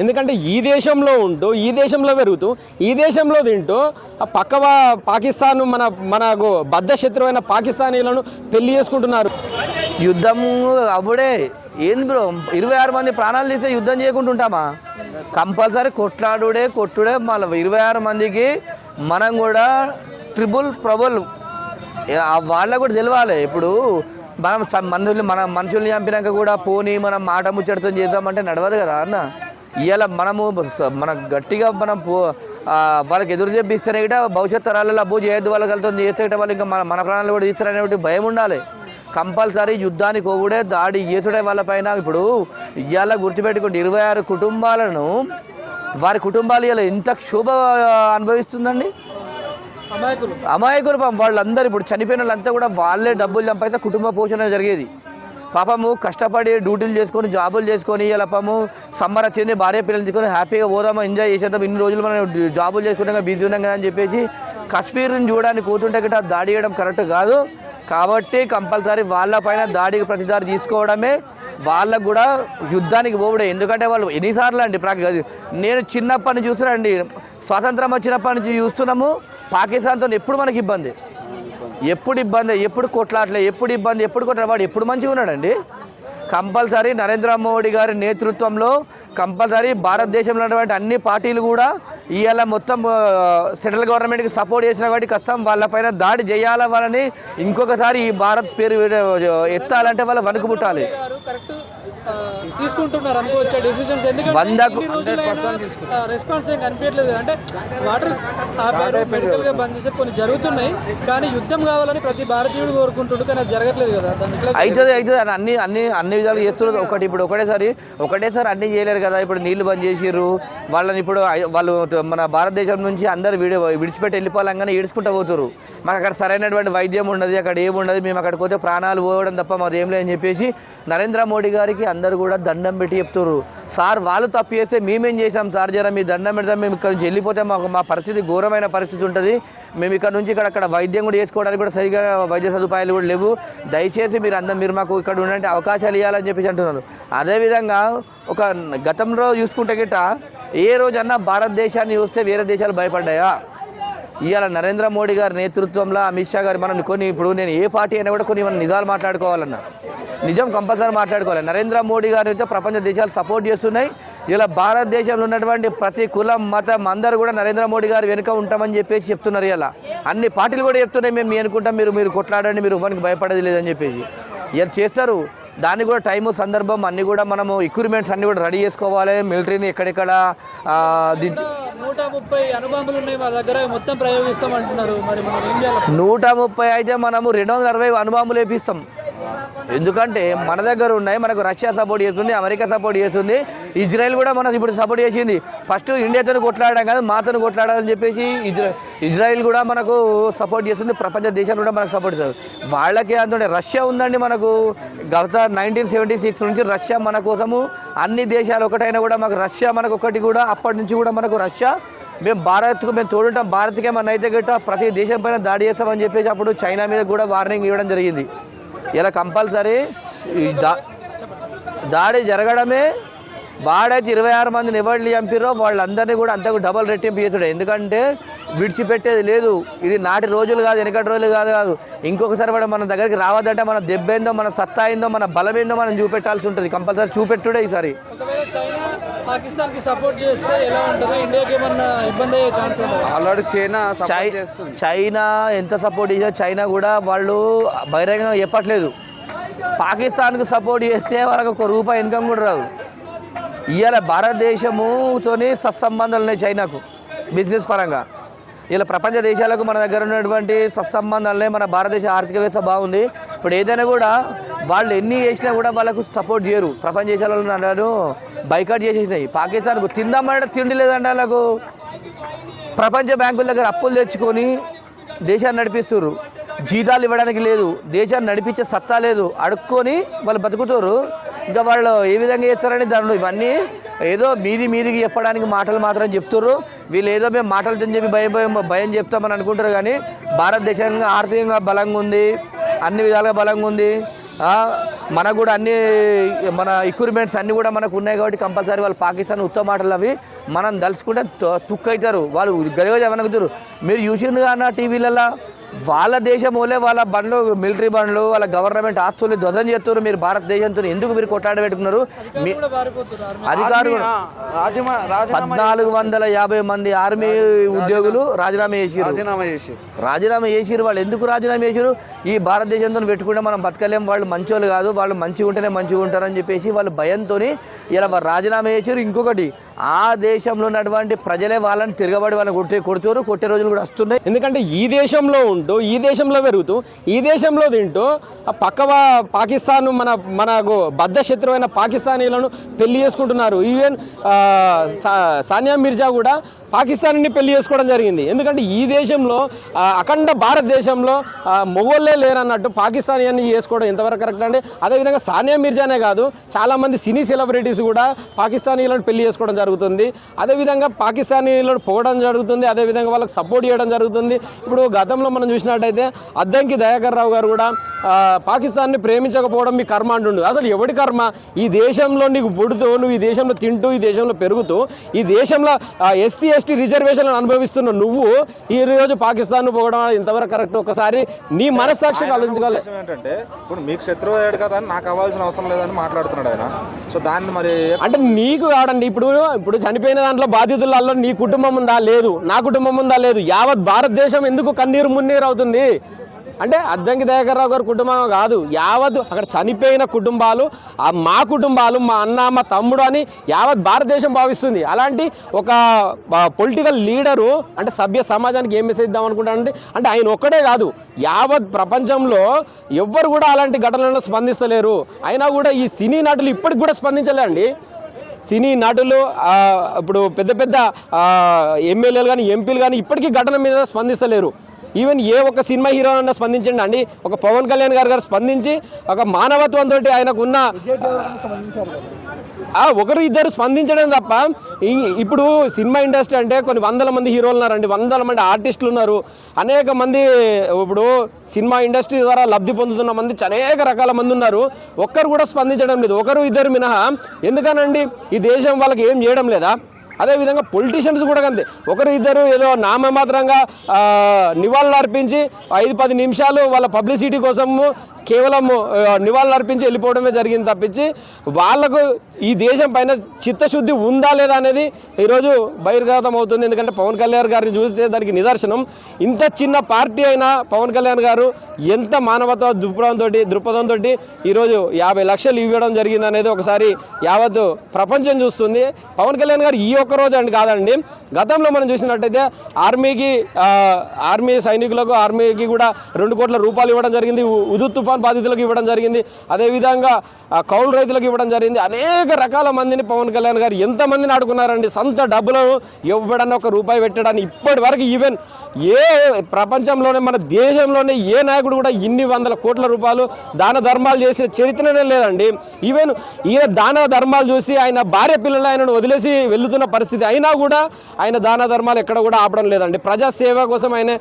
ఎందుకంటే ఈ దేశంలో ఉంటూ ఈ దేశంలో పెరుగుతూ ఈ దేశంలో తింటూ ఆ పక్క పాకిస్తాన్ మన మనకు బద్ధ శత్రువైన పాకిస్తానీలను పెళ్ళి చేసుకుంటున్నారు. యుద్ధము అప్పుడే ఏంది బ్రో? ఇరవై ఆరు మంది ప్రాణాలు తీస్తే యుద్ధం చేయకుంటుంటామా? కంపల్సరీ కొట్లాడుడే కొట్టుడే మళ్ళీ ఇరవై ఆరు మందికి మనం కూడా ట్రిబుల్ ప్రబుల్ వాళ్ళకు కూడా తెలియాలి ఇప్పుడు మనం మనుషుల్ని మన మనుషుల్ని చంపినాక కూడా పోనీ మనం మాట ముచ్చటతో చేద్దామంటే నడవదు కదా అన్న? ఇవాళ మనము మన గట్టిగా మనం వాళ్ళకి ఎదురు చెప్పిస్తేనే గిట భవిష్యత్ తరాలలో అబ్బో చేయొద్దు వాళ్ళతో చేస్తే గిట వాళ్ళు ఇంకా మన మన ప్రాణాలు కూడా తీస్తారనే భయం ఉండాలి. కంపల్సరీ యుద్ధానికి ఓవుడే దాడి చేసుడే వాళ్ళపైన ఇప్పుడు ఇవాళ గుర్తుపెట్టుకోండి ఇరవై ఆరు కుటుంబాలను వారి కుటుంబాలు ఇలా ఎంత క్షోభ అనుభవిస్తుందండి? అమాయకులు. అమాయకులు వాళ్ళందరూ ఇప్పుడు చనిపోయిన వాళ్ళంతా కూడా వాళ్ళే డబ్బులు సంపాదిస్తే కుటుంబ పోషణ జరిగేది. పాపము కష్టపడి డ్యూటీలు చేసుకొని జాబులు చేసుకొని ఇలా పాపము సమ్మర్ వచ్చింది భార్య పిల్లలు తీసుకొని హ్యాపీగా పోదామా ఎంజాయ్ చేసేద్దాం ఇన్ని రోజులు మనం జాబులు చేసుకుంటాం బిజీ ఉన్నాం కదా అని చెప్పేసి కాశ్మీర్ని చూడడానికి పోతుంటే గిట్ట దాడి చేయడం కరెక్ట్ కాదు. కాబట్టి కంపల్సరీ వాళ్ళపైన దాడికి ప్రతిదాడి తీసుకోవడమే వాళ్ళకు కూడా యుద్ధానికి పోవుడే. ఎందుకంటే వాళ్ళు ఎన్నిసార్లు అండి ప్రాక్ నేను చిన్నప్పటి నుంచి చూస్తున్నాండి స్వాతంత్రం వచ్చినప్పటి నుంచి చూస్తున్నాము పాకిస్తాన్తో ఎప్పుడు మనకి ఇబ్బంది. ఎప్పుడు ఇబ్బంది ఎప్పుడు కొట్లాట్లే ఎప్పుడు ఇబ్బంది ఎప్పుడు కొట్లా వాడు ఎప్పుడు మంచిగా ఉన్నాడండి? కంపల్సరీ నరేంద్ర మోడీ గారి నేతృత్వంలో కంపల్సరీ భారతదేశంలో ఉన్నటువంటి అన్ని పార్టీలు కూడా ఇవాళ మొత్తం సెంట్రల్ గవర్నమెంట్కి సపోర్ట్ చేసిన కాబట్టి కష్టం వాళ్ళపైన దాడి చేయాల వాళ్ళని ఇంకొకసారి ఈ భారత్ పేరు ఎత్తాలంటే వాళ్ళు వణుకు తీసుకుంటున్నారు అనుకోవచ్చు డెసిషన్స్ ఎందుకంటే రెస్పాన్స్ ఏం కనిపించట్లేదు. అంటే వాటర్ ఆపారు మెడికల్గా బంద్ చేసే కొన్ని జరుగుతున్నాయి కానీ యుద్ధం కావాలని ప్రతి భారతీయుడు కోరుకుంటుండు కానీ అది జరగట్లేదు కదా. అవుతుంది అవుతుంది అని అన్ని అన్ని అన్ని విధాలు చేస్తున్నారు. ఒకటి ఇప్పుడు ఒకటేసారి ఒకటేసారి అన్ని చేయలేరు కదా. ఇప్పుడు నీళ్ళు బంద్ చేసిర్రు. వాళ్ళని ఇప్పుడు వాళ్ళు మన భారతదేశం నుంచి అందరు విడి విడిచిపెట్టి వెళ్ళిపోవాలంగానే ఈడ్చుకుంటూ పోతున్నారు మాకు అక్కడ సరైనటువంటి వైద్యం ఉండదు అక్కడ ఏముండదు మేము అక్కడికి పోతే ప్రాణాలు పోవడం తప్ప మాది ఏం లేదని చెప్పేసి నరేంద్ర మోడీ గారికి అందరు కూడా దండం పెట్టి చెప్తున్నారు సార్ వాళ్ళు తప్పు చేస్తే మేమేం చేసాం సార్ జర మీ దండం పెడతాం మేము ఇక్కడ నుంచి వెళ్ళిపోతే మాకు మా పరిస్థితి ఘోరమైన పరిస్థితి ఉంటుంది. మేము ఇక్కడ నుంచి ఇక్కడ అక్కడ వైద్యం కూడా చేసుకోవడానికి కూడా సరిగా వైద్య సదుపాయాలు కూడా లేవు. దయచేసి మీరు అందరం మీరు మాకు ఇక్కడ ఉండే అవకాశాలు ఇవ్వాలని చెప్పేసి అంటున్నారు. అదేవిధంగా ఒక గతంలో చూసుకుంటే గిట్ట ఏ రోజన్నా భారతదేశాన్ని చూస్తే వేరే దేశాలు భయపడ్డాయా? ఇవాళ నరేంద్ర మోడీ గారి నేతృత్వంలో అమిత్ షా గారు మనం కొన్ని ఇప్పుడు నేను ఏ పార్టీ అయినా కూడా కొన్ని మనం నిజాలు మాట్లాడుకోవాలన్నా. నిజం కంపల్సరీ మాట్లాడుకోవాలి. నరేంద్ర మోడీ గారు అయితే ప్రపంచ దేశాలు సపోర్ట్ చేస్తున్నాయి. ఇలా భారతదేశంలో ఉన్నటువంటి ప్రతి కులం మతం అందరూ కూడా నరేంద్ర మోడీ గారు వెనుక ఉంటామని చెప్పేసి చెప్తున్నారు ఇలా. అన్ని పార్టీలు కూడా చెప్తున్నాయి. మేము అనుకుంటాం. మీరు మీరు కొట్లాడండి. మీరు ఎవరికి భయపడేది లేదని చెప్పేసి. ఇలా చేస్తారు. దాన్ని కూడా టైము సందర్భం అన్నీ కూడా మనము ఎక్విప్మెంట్స్ అన్నీ కూడా రెడీ చేసుకోవాలి. మిలిటరీని ఎక్కడెక్కడ దించి నూట ముప్పై అనుబాంబులు ఉన్నాయి మా దగ్గర. మొత్తం ప్రయోగిస్తాం అంటున్నారు మరి మనం ఏం చేయాలి? నూట ముప్పై అయితే మనము రెండు వందల అరవై అనుబాంబులు వేపిస్తాం. ఎందుకంటే మన దగ్గర ఉన్నాయి మనకు రష్యా సపోర్ట్ చేస్తుంది అమెరికా సపోర్ట్ చేస్తుంది. ఇజ్రాయెల్ కూడా మనకు ఇప్పుడు సపోర్ట్ చేసింది. ఫస్ట్ ఇండియాతో కొట్లాడడం కాదు మాతో కొట్లాడాలని చెప్పేసి ఇజ్రా ఇజ్రాయెల్ కూడా మనకు సపోర్ట్ చేస్తుంది ప్రపంచ దేశాలు కూడా మనకు సపోర్ట్ చేస్తారు వాళ్ళకే అందుకే రష్యా ఉందండి మనకు గత నైన్టీన్ సెవెంటీ సిక్స్ నుంచి రష్యా మన కోసము అన్ని దేశాలు ఒకటైనా కూడా మాకు రష్యా మనకు ఒకటి కూడా అప్పటి నుంచి కూడా మనకు రష్యా. మేము భారత్కు మేము తోడుంటాం భారత్కే మన అయితే గట్ట ప్రతి దేశం పైన దాడి చేస్తామని చెప్పేసి అప్పుడు చైనా మీద కూడా వార్నింగ్ ఇవ్వడం జరిగింది. ఇలా కంపల్సరీ ఈ దా దాడి జరగడమే వాడైతే ఇరవై ఆరు మందిని ఎవరిని చంపిరో వాళ్ళందరినీ కూడా అంతకు డబల్ రెట్టింపు చేసాడు ఎందుకంటే విడిచిపెట్టేది లేదు. ఇది నాటి రోజులు కాదు వెనకటి రోజులు కాదు కాదు. ఇంకొకసారి వాడు మన దగ్గరికి రావద్దంటే మన దెబ్బ ఏందో మన సత్తా ఏందో మన బలం ఏందో మనం చూపెట్టాల్సి ఉంటుంది. కంపల్సరీ చూపెట్టుడే ఈసారి. ఒకవేళ చైనా పాకిస్తాన్కి సపోర్ట్ చేస్తే ఎలా ఉంటుందో? ఇండియాకి ఏమన్నా ఇబ్బంది అయ్యే ఛాన్స్ ఉంటుంది ఆల్రెడీ చైనా చై సపోర్ట్ చేస్తుంది. చైనా ఎంత సపోర్ట్ చేసినా చైనా కూడా వాళ్ళు బహిరంగంగా చెప్పట్లేదు. పాకిస్తాన్కి సపోర్ట్ చేస్తే వాళ్ళకి ఒక రూపాయి ఇన్కమ్ కూడా రాదు. ఇవాళ భారతదేశముతోని సత్సంబంధాలు ఉన్నాయి చైనాకు బిజినెస్ పరంగా. ఇలా ప్రపంచ దేశాలకు మన దగ్గర ఉన్నటువంటి సత్సంబంధాలనే మన భారతదేశ ఆర్థిక వ్యవస్థ బాగుంది. ఇప్పుడు ఏదైనా కూడా వాళ్ళు ఎన్ని చేసినా కూడా వాళ్ళకు సపోర్ట్ చేయరు. ప్రపంచ దేశాలలో అన్నారు బైకాట్ చేసేసినాయి. పాకిస్తాన్కు తిందామంటే తిండి లేదంటే వాళ్ళకు ప్రపంచ బ్యాంకుల దగ్గర అప్పులు తెచ్చుకొని దేశాన్ని నడిపిస్తున్నారు జీతాలు ఇవ్వడానికి లేదు. దేశాన్ని నడిపించే సత్తా లేదు. అడుక్కొని వాళ్ళు బతుకుతారు ఇంకా వాళ్ళు ఏ విధంగా చేస్తారని దానిలో ఇవన్నీ ఏదో మీది మీదికి చెప్పడానికి మాటలు మాత్రం చెప్తుర్రు. వీళ్ళు ఏదో మేము మాటలు చెప్పి భయం భయం భయం చెప్తామని అనుకుంటారు కానీ భారతదేశంగా ఆర్థికంగా బలంగా ఉంది అన్ని విధాలుగా బలంగా ఉంది. మనకు కూడా అన్ని మన ఎక్విప్మెంట్స్ అన్నీ కూడా మనకు ఉన్నాయి కాబట్టి కంపల్సరీ వాళ్ళు పాకిస్తాన్ ఉత్తమ మాటలు అవి మనం దలుచుకుంటే త- తుక్కు అవుతారు వాళ్ళు గదిగా వెనకుతారు మీరు చూసిండు కానీ టీవీలలో వాళ్ళ దేశం వాళ్ళే వాళ్ళ బండ్లు మిలిటరీ బండ్లు వాళ్ళ గవర్నమెంట్ ఆస్తులు ధ్వజం చేస్తారు మీరు భారతదేశంతో ఎందుకు మీరు కొట్లాడ పెట్టుకున్నారు అధికారులు పద్నాలుగు వందల యాభై మంది ఆర్మీ ఉద్యోగులు రాజీనామా చేసిరు రాజీనామా చేసి రాజీనామా చేసిరు వాళ్ళు ఎందుకు రాజీనామా చేసిరు ఈ భారతదేశంతో పెట్టుకుంటే మనం బతకలేం. వాళ్ళు మంచోళ్ళు కాదు. వాళ్ళు మంచిగా ఉంటేనే మంచిగా ఉంటారని చెప్పేసి వాళ్ళు భయంతో ఇలా వాళ్ళు రాజీనామా చేసారు ఇంకొకటి ఆ దేశంలో ఉన్నటువంటి ప్రజలే వాళ్ళని తిరగబడి వాళ్ళని కొట్టే కొడుతారు కొట్టే రోజులు కూడా వస్తున్నాయి. ఎందుకంటే ఈ దేశంలో తింటూ ఈ దేశంలో పెరుగుతూ ఈ దేశంలో తింటూ పక్క పాకిస్తాన్ మన మనకు బద్ధ శత్రువైన పాకిస్తానీలను పెళ్ళి చేసుకుంటున్నారు. ఈవెన్ సా- సానియా మిర్జా కూడా పాకిస్తాన్ని పెళ్ళి చేసుకోవడం జరిగింది. ఎందుకంటే ఈ దేశంలో అఖండ భారతదేశంలో ఆ, మొగోళ్ళే లేరన్నట్టు అన్ని చేసుకోవడం ఎంతవరకు కరెక్ట్ అంటే అదేవిధంగా సానియా మిర్జానే కాదు చాలామంది సినీ సెలబ్రిటీస్ కూడా పాకిస్తానీలను పెళ్ళి చేసుకోవడం జరుగుతుంది. అదేవిధంగా పాకిస్తానీలను పోవడం జరుగుతుంది అదేవిధంగా వాళ్ళకి సపోర్ట్ చేయడం జరుగుతుంది. ఇప్పుడు గతంలో మనం చూసినట్టయితే అద్దంకి దయాకర్ రావు గారు కూడా పాకిస్తాన్ని ప్రేమించకపోవడం మీ కర్మ అంటుండు. అసలు ఎవడి కర్మ? ఈ దేశంలో నీకు పుడుతూ నువ్వు ఈ దేశంలో తింటూ ఈ దేశంలో పెరుగుతూ ఈ దేశంలో ఎస్సీ ఎస్టీ రిజర్వేషన్లను అనుభవిస్తున్న నువ్వు ఈ రోజు పాకిస్తాన్ పోవడం ఇంతవరకు కరెక్ట్? ఒకసారి నీ మనస్సాక్షికి ఆలోచించుకోవాలి. ఉద్దేశం ఏంటంటే ఇప్పుడు మీకు శత్రువు అయ్యాడు కదా అని నాకు అవ్వాల్సిన అవసరం లేదని మాట్లాడుతున్నాడు ఆయన. సో దాన్ని మరి అంటే నీకు కాదండి ఇప్పుడు ఇప్పుడు చనిపోయిన దాంట్లో బాధితులలో నీ కుటుంబం ఉందా? లేదు. నా కుటుంబం ఉందా? లేదు. యావత్ భారతదేశం ఎందుకు కన్నీరు మున్నీరు అవుతుంది? అంటే అద్దంకి దయాకర్రావు గారి కుటుంబం కాదు యావత్ అక్కడ చనిపోయిన కుటుంబాలు మా కుటుంబాలు మా అన్న మా తమ్ముడు అని యావత్ భారతదేశం భావిస్తుంది. అలాంటి ఒక పొలిటికల్ లీడరు అంటే సభ్య సమాజానికి ఏం మెసేజ్ ఇద్దాం అనుకుంటానంటే అంటే ఆయన ఒక్కడే కాదు యావత్ ప్రపంచంలో ఎవ్వరు కూడా అలాంటి ఘటనలను స్పందిస్తలేరు. అయినా కూడా ఈ సినీ నటులు ఇప్పటికి కూడా స్పందించలేండి సినీ నటులు ఇప్పుడు పెద్ద పెద్ద ఎమ్మెల్యేలు కానీ ఎంపీలు కానీ ఇప్పటికీ ఘటన మీద స్పందిస్తలేరు. ఈవెన్ ఏ ఒక్క సినిమా హీరో అన్న స్పందించండి. అండి ఒక పవన్ కళ్యాణ్ గారు గారు స్పందించి ఒక మానవత్వంతో ఆయనకున్న ఒకరు ఇద్దరు స్పందించడం తప్ప ఇప్పుడు సినిమా ఇండస్ట్రీ అంటే కొన్ని వందల మంది హీరోలు ఉన్నారండి. వందల మంది ఆర్టిస్టులు ఉన్నారు. అనేక మంది ఇప్పుడు సినిమా ఇండస్ట్రీ ద్వారా లబ్ధి పొందుతున్న మంది అనేక రకాల మంది ఉన్నారు. ఒక్కరు కూడా స్పందించడం లేదు. ఒకరు ఇద్దరు మినహా. ఎందుకనండి? ఈ దేశం వాళ్ళకి ఏం చేయడం లేదా? అదేవిధంగా పొలిటీషియన్స్ కూడా అంతే. ఒకరు ఇద్దరు ఏదో నామమాత్రంగా నివాళులు అర్పించి ఐదు పది నిమిషాలు వాళ్ళ పబ్లిసిటీ కోసము కేవలం నివాళులు అర్పించి వెళ్ళిపోవడమే జరిగింది తప్పించి వాళ్ళకు ఈ దేశం పైన చిత్తశుద్ధి ఉందా లేదా అనేది ఈరోజు బహిర్గతం అవుతుంది. ఎందుకంటే పవన్ కళ్యాణ్ గారిని చూస్తే దానికి నిదర్శనం. ఇంత చిన్న పార్టీ అయినా పవన్ కళ్యాణ్ గారు ఎంత మానవత్వ దృక్పథంతో దృక్పథంతో ఈరోజు యాభై లక్షలు ఇవ్వడం జరిగింది అనేది ఒకసారి యావత్ ప్రపంచం చూస్తుంది. పవన్ కళ్యాణ్ గారు ఈ ఒక్క రోజు అండి కాదండి. గతంలో మనం చూసినట్టయితే ఆర్మీకి ఆర్మీ సైనికులకు ఆర్మీకి కూడా రెండు కోట్ల రూపాయలు ఇవ్వడం జరిగింది. ఉ- ఉదు తుఫాన్ బాధితులకు ఇవ్వడం జరిగింది. అదేవిధంగా కౌలు రైతులకు ఇవ్వడం జరిగింది. అనేక రకాల మందిని పవన్ కళ్యాణ్ గారు ఎంతమందిని ఆడుకున్నారండి. సొంత డబ్బులను ఇవ్వడానికి ఒక రూపాయి పెట్టడానికి ఇప్పటి వరకు ఈవెన్ ఏ ప్రపంచంలోనే మన దేశంలోనే ఏ నాయకుడు కూడా ఇన్ని వందల కోట్ల రూపాయలు దాన ధర్మాలు చేసిన చరిత్రనే లేదండి. ఈవెన్ ఈయన దాన ధర్మాలు చూసి ఆయన భార్య పిల్లలు ఆయనను వదిలేసి వెళ్తున్న పరిస్థితి అయినా కూడా ఆయన దాన ధర్మాలు ఎక్కడ కూడా ఆపడం లేదండి. ప్రజాసేవ కోసం ఆయన